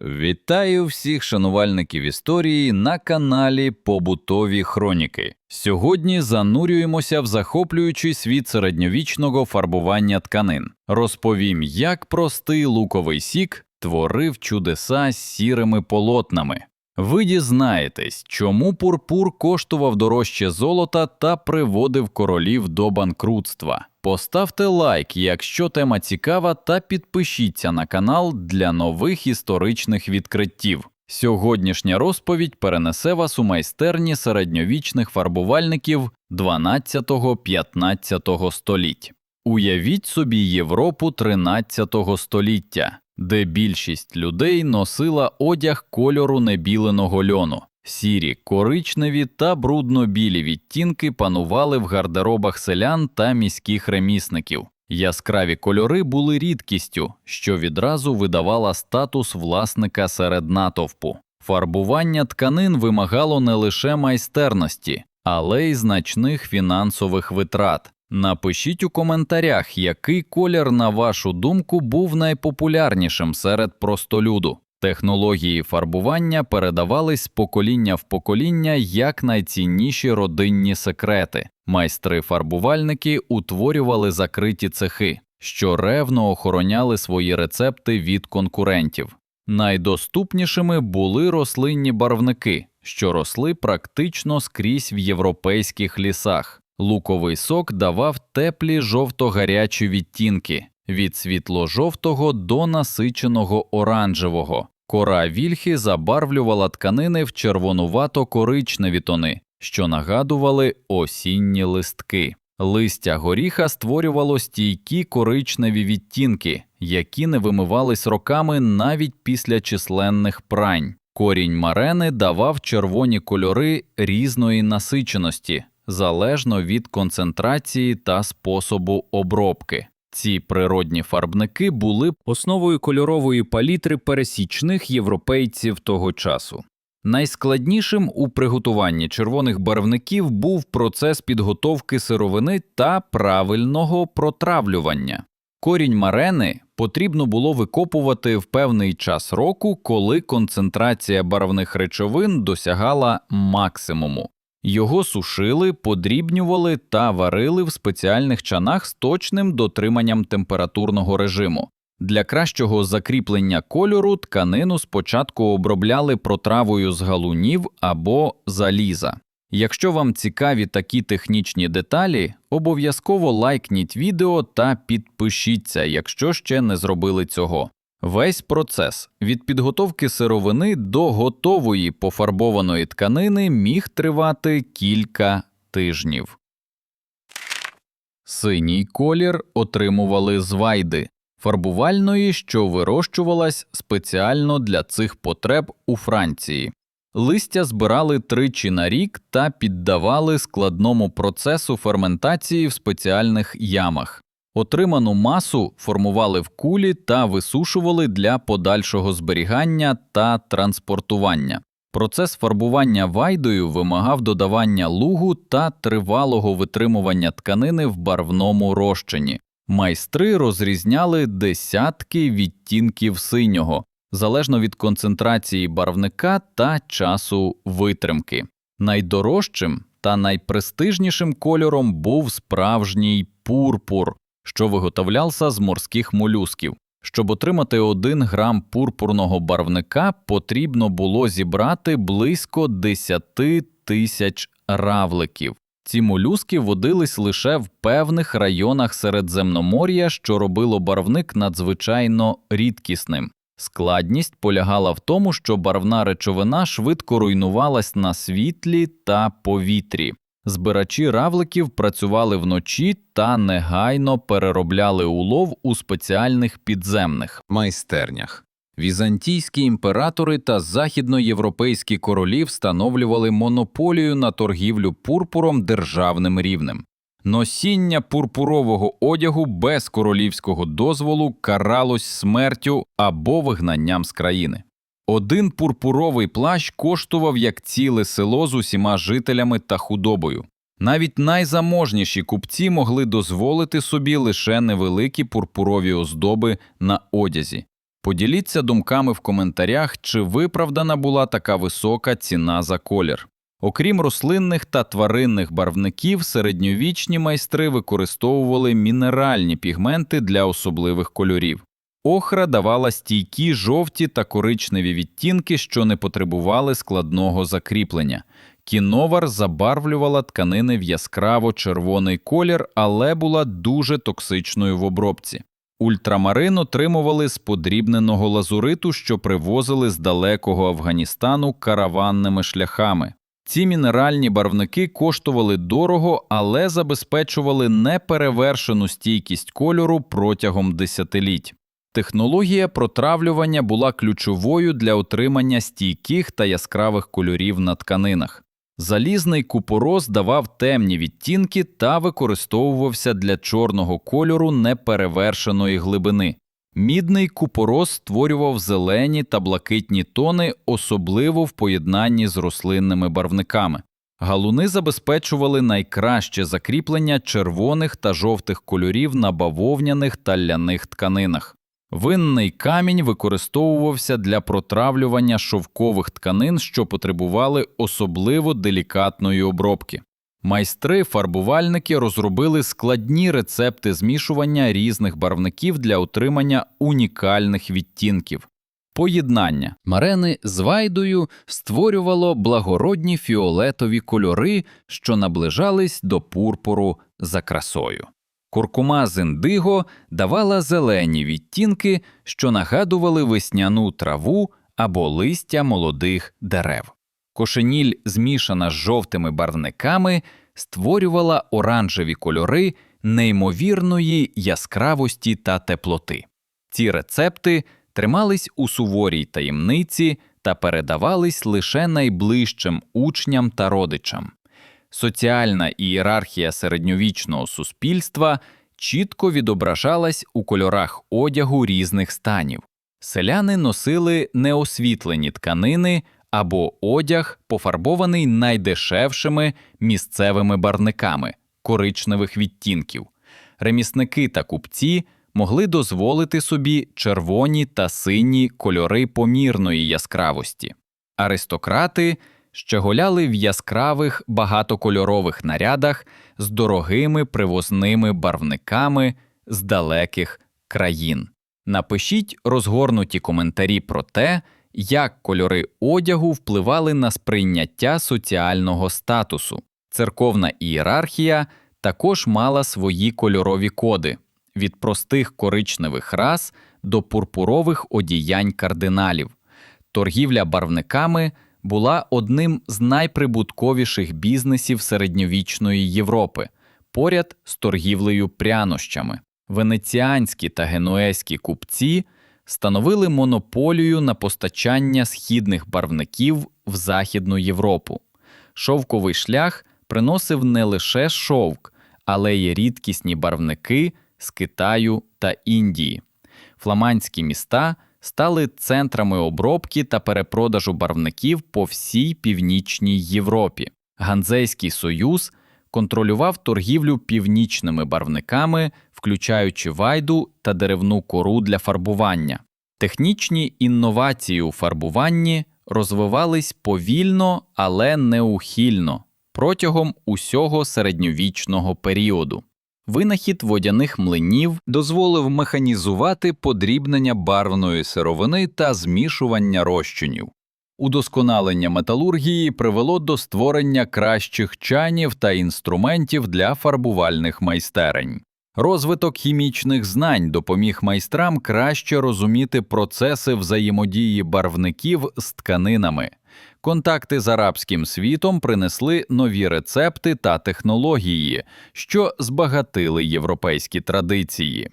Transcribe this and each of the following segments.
Вітаю всіх шанувальників історії на каналі Побутові Хроніки. Сьогодні занурюємося в захоплюючий світ середньовічного фарбування тканин. Розповім, як простий луковий сік творив чудеса з сірими полотнами. Ви дізнаєтесь, чому пурпур коштував дорожче золота та приводив королів до банкрутства. Поставте лайк, якщо тема цікава, та підпишіться на канал для нових історичних відкриттів. Сьогоднішня розповідь перенесе вас у майстерні середньовічних фарбувальників 12-15 століть. Уявіть собі Європу 13 століття, де більшість людей носила одяг кольору небіленого льону. Сірі, коричневі та брудно-білі відтінки панували в гардеробах селян та міських ремісників. Яскраві кольори були рідкістю, що відразу видавала статус власника серед натовпу. Фарбування тканин вимагало не лише майстерності, але й значних фінансових витрат. Напишіть у коментарях, який колір, на вашу думку, був найпопулярнішим серед простолюду. Технології фарбування передавались з покоління в покоління як найцінніші родинні секрети. Майстри-фарбувальники утворювали закриті цехи, що ревно охороняли свої рецепти від конкурентів. Найдоступнішими були рослинні барвники, що росли практично скрізь в європейських лісах. Луковий сок давав теплі жовто-гарячі відтінки від світло-жовтого до насиченого оранжевого. Кора вільхи забарвлювала тканини в червонувато-коричневі тони, що нагадували осінні листки. Листя горіха створювало стійкі коричневі відтінки, які не вимивались роками навіть після численних прань. Корінь марени давав червоні кольори різної насиченості, залежно від концентрації та способу обробки. Ці природні фарбники були основою кольорової палітри пересічних європейців того часу. Найскладнішим у приготуванні червоних барвників був процес підготовки сировини та правильного протравлювання. Корінь марени потрібно було викопувати в певний час року, коли концентрація барвних речовин досягала максимуму. Його сушили, подрібнювали та варили в спеціальних чанах з точним дотриманням температурного режиму. Для кращого закріплення кольору тканину спочатку обробляли протравою з галунів або заліза. Якщо вам цікаві такі технічні деталі, обов'язково лайкніть відео та підпишіться, якщо ще не зробили цього. Весь процес від підготовки сировини до готової пофарбованої тканини міг тривати кілька тижнів. Синій колір отримували з вайди, фарбувальної, що вирощувалась спеціально для цих потреб у Франції. Листя збирали тричі на рік та піддавали складному процесу ферментації в спеціальних ямах. Отриману масу формували в кулі та висушували для подальшого зберігання та транспортування. Процес фарбування вайдою вимагав додавання лугу та тривалого витримування тканини в барвному розчині. Майстри розрізняли десятки відтінків синього, залежно від концентрації барвника та часу витримки. Найдорожчим та найпрестижнішим кольором був справжній пурпур, що виготовлявся з морських молюсків. Щоб отримати один грам пурпурного барвника, потрібно було зібрати близько 10 тисяч равликів. Ці молюски водились лише в певних районах Середземномор'я, що робило барвник надзвичайно рідкісним. Складність полягала в тому, що барвна речовина швидко руйнувалась на світлі та повітрі. Збирачі равликів працювали вночі та негайно переробляли улов у спеціальних підземних майстернях. Візантійські імператори та західноєвропейські королі встановлювали монополію на торгівлю пурпуром державним рівнем. Носіння пурпурового одягу без королівського дозволу каралось смертю або вигнанням з країни. Один пурпуровий плащ коштував як ціле село з усіма жителями та худобою. Навіть найзаможніші купці могли дозволити собі лише невеликі пурпурові оздоби на одязі. Поділіться думками в коментарях, чи виправдана була така висока ціна за колір. Окрім рослинних та тваринних барвників, середньовічні майстри використовували мінеральні пігменти для особливих кольорів. Охра давала стійкі жовті та коричневі відтінки, що не потребували складного закріплення. Кіновар забарвлювала тканини в яскраво-червоний колір, але була дуже токсичною в обробці. Ультрамарин отримували з подрібненого лазуриту, що привозили з далекого Афганістану караванними шляхами. Ці мінеральні барвники коштували дорого, але забезпечували неперевершену стійкість кольору протягом десятиліть. Технологія протравлювання була ключовою для отримання стійких та яскравих кольорів на тканинах. Залізний купорос давав темні відтінки та використовувався для чорного кольору неперевершеної глибини. Мідний купорос створював зелені та блакитні тони, особливо в поєднанні з рослинними барвниками. Галуни забезпечували найкраще закріплення червоних та жовтих кольорів на бавовняних та ляних тканинах. Винний камінь використовувався для протравлювання шовкових тканин, що потребували особливо делікатної обробки. Майстри-фарбувальники розробили складні рецепти змішування різних барвників для отримання унікальних відтінків. Поєднання марени з вайдою створювало благородні фіолетові кольори, що наближались до пурпуру за красою. Куркума з індиго давала зелені відтінки, що нагадували весняну траву або листя молодих дерев. Кошеніль, змішана з жовтими барвниками, створювала оранжеві кольори неймовірної яскравості та теплоти. Ці рецепти тримались у суворій таємниці та передавались лише найближчим учням та родичам. Соціальна ієрархія середньовічного суспільства чітко відображалась у кольорах одягу різних станів. Селяни носили неосвітлені тканини або одяг, пофарбований найдешевшими місцевими барниками коричневих відтінків. Ремісники та купці могли дозволити собі червоні та сині кольори помірної яскравості. Аристократи щеголяли в яскравих багатокольорових нарядах з дорогими привозними барвниками з далеких країн. Напишіть розгорнуті коментарі про те, як кольори одягу впливали на сприйняття соціального статусу. Церковна ієрархія також мала свої кольорові коди від простих коричневих рас до пурпурових одіянь кардиналів. Торгівля барвниками була одним з найприбутковіших бізнесів середньовічної Європи, поряд з торгівлею прянощами. Венеціанські та генуезькі купці становили монополію на постачання східних барвників в Західну Європу. Шовковий шлях приносив не лише шовк, але й рідкісні барвники з Китаю та Індії. Фламандські міста стали центрами обробки та перепродажу барвників по всій північній Європі. Ганзейський союз контролював торгівлю північними барвниками, включаючи вайду та деревну кору для фарбування. Технічні інновації у фарбуванні розвивались повільно, але неухильно протягом усього середньовічного періоду. Винахід водяних млинів дозволив механізувати подрібнення барвної сировини та змішування розчинів. Удосконалення металургії привело до створення кращих чанів та інструментів для фарбувальних майстерень. Розвиток хімічних знань допоміг майстрам краще розуміти процеси взаємодії барвників з тканинами. Контакти з арабським світом принесли нові рецепти та технології, що збагатили європейські традиції.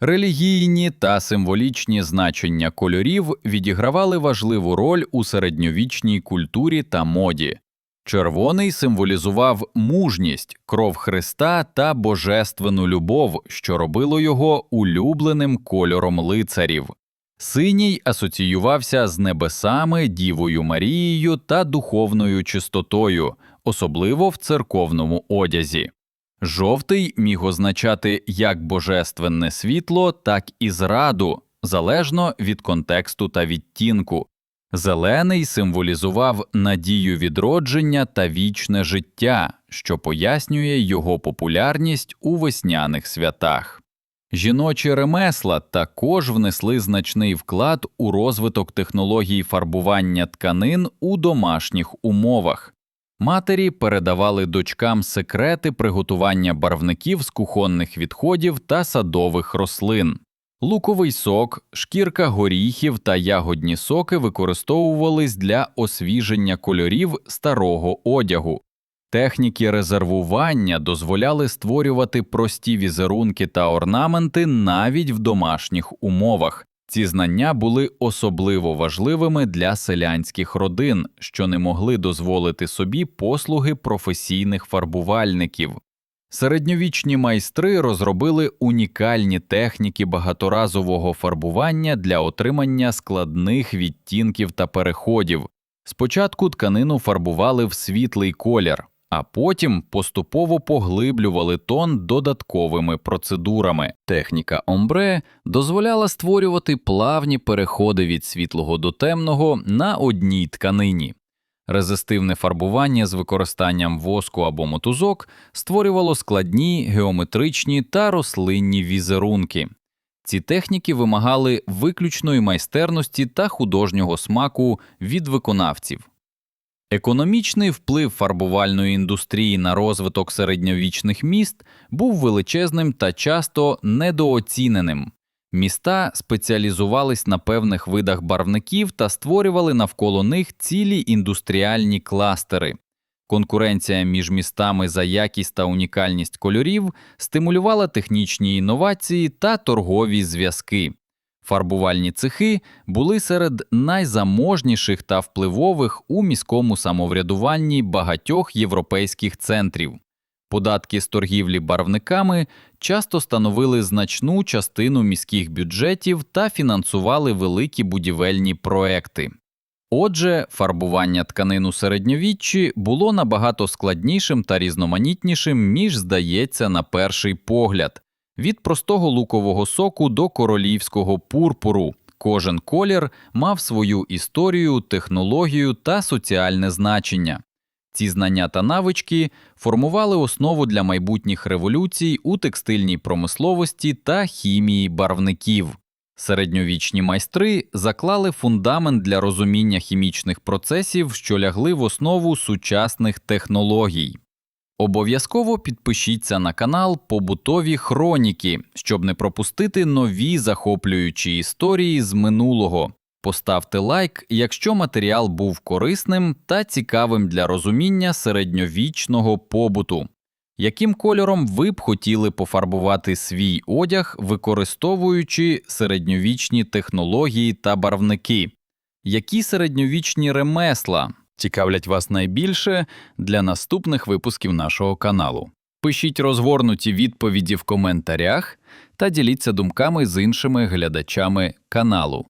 Релігійні та символічні значення кольорів відігравали важливу роль у середньовічній культурі та моді. Червоний символізував мужність, кров Христа та божественну любов, що робило його улюбленим кольором лицарів. Синій асоціювався з небесами, Дівою Марією та духовною чистотою, особливо в церковному одязі. Жовтий міг означати як божественне світло, так і зраду, залежно від контексту та відтінку. Зелений символізував надію відродження та вічне життя, що пояснює його популярність у весняних святах. Жіночі ремесла також внесли значний вклад у розвиток технологій фарбування тканин у домашніх умовах. Матері передавали дочкам секрети приготування барвників з кухонних відходів та садових рослин. Луковий сок, шкірка горіхів та ягодні соки використовувались для освіження кольорів старого одягу. Техніки резервування дозволяли створювати прості візерунки та орнаменти навіть в домашніх умовах. Ці знання були особливо важливими для селянських родин, що не могли дозволити собі послуги професійних фарбувальників. Середньовічні майстри розробили унікальні техніки багаторазового фарбування для отримання складних відтінків та переходів. Спочатку тканину фарбували в світлий колір, а потім поступово поглиблювали тон додатковими процедурами. Техніка омбре дозволяла створювати плавні переходи від світлого до темного на одній тканині. Резистивне фарбування з використанням воску або мотузок створювало складні геометричні та рослинні візерунки. Ці техніки вимагали виключної майстерності та художнього смаку від виконавців. Економічний вплив фарбувальної індустрії на розвиток середньовічних міст був величезним та часто недооціненим. Міста спеціалізувались на певних видах барвників та створювали навколо них цілі індустріальні кластери. Конкуренція між містами за якість та унікальність кольорів стимулювала технічні інновації та торгові зв'язки. Фарбувальні цехи були серед найзаможніших та впливових у міському самоврядуванні багатьох європейських центрів. Податки з торгівлі барвниками часто становили значну частину міських бюджетів та фінансували великі будівельні проекти. Отже, фарбування тканин у середньовіччі було набагато складнішим та різноманітнішим, ніж здається на перший погляд. Від простого лукового соку до королівського пурпуру кожен колір мав свою історію, технологію та соціальне значення. Ці знання та навички формували основу для майбутніх революцій у текстильній промисловості та хімії барвників. Середньовічні майстри заклали фундамент для розуміння хімічних процесів, що лягли в основу сучасних технологій. Обов'язково підпишіться на канал Побутові Хроніки, щоб не пропустити нові захоплюючі історії з минулого. Поставте лайк, якщо матеріал був корисним та цікавим для розуміння середньовічного побуту. Яким кольором ви б хотіли пофарбувати свій одяг, використовуючи середньовічні технології та барвники? Які середньовічні ремесла цікавлять вас найбільше для наступних випусків нашого каналу? Пишіть розгорнуті відповіді в коментарях та діліться думками з іншими глядачами каналу.